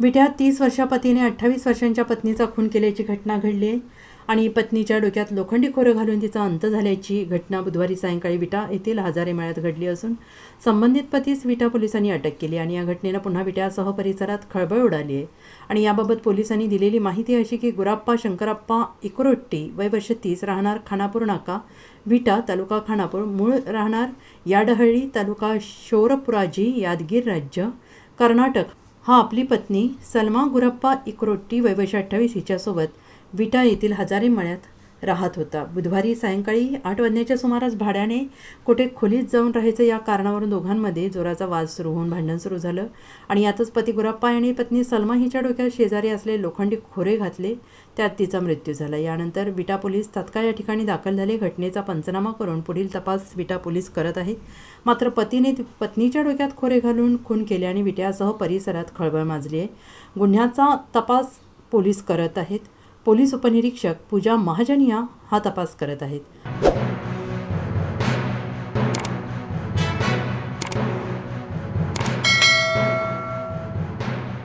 विट्यात तीस वर्षा पतीने अठ्ठावीस वर्षांच्या पत्नीचा खून केल्याची घटना घडली आहे आणि पत्नीच्या डोक्यात लोखंडी खोरं घालून तिचा अंत झाल्याची घटना बुधवारी सायंकाळी विटा येथील हजारे मेळ्यात घडली असून संबंधित पतीस विटा पोलिसांनी अटक केली आणि या घटनेनं पुन्हा विट्यासह परिसरात खळबळ उडाली आहे. आणि याबाबत पोलिसांनी दिलेली माहिती अशी की गुराप्पा शंकरप्पा इकोरोट्टी वय वर्ष तीस राहणार खानापूर नाका विटा तालुका खानापूर मूळ राहणार याडहळ्ळी तालुका शोरपुराजी यादगीर राज्य कर्नाटक हा आपली पत्नी सलमा गुरप्पा इकरोट्टी वयवर्ष अठ्ठावीस हिच्यासोबत विटा येथील हजारे मळ्यात राहत होता. बुधवारी सायंकाळी आठ वाजण्याच्या सुमारास भाड्याने कुठे खोलीत जाऊन राहायचं या कारणावरून दोघांमध्ये जोराचा वाद सुरू होऊन भांडण सुरू झालं आणि यातच पती गुराप्पा आणि पत्नी सलमा हिच्या डोक्यात शेजारी असले लोखंडी खोरे घातले त्यात तिचा मृत्यू झाला. यानंतर विटा पोलीस तात्काळ या ठिकाणी दाखल झाले. घटनेचा पंचनामा करून पुढील तपास विटा पोलीस करत आहेत मात्र पतीने पत्नीच्या डोक्यात खोरे घालून खून केल्याने विट्यासह परिसरात खळबळ माजली आहे. गुन्ह्याचा तपास पोलीस करत आहेत. पोलीस उपनिरीक्षक पूजा महाजनिया हा तपास करत आहेत.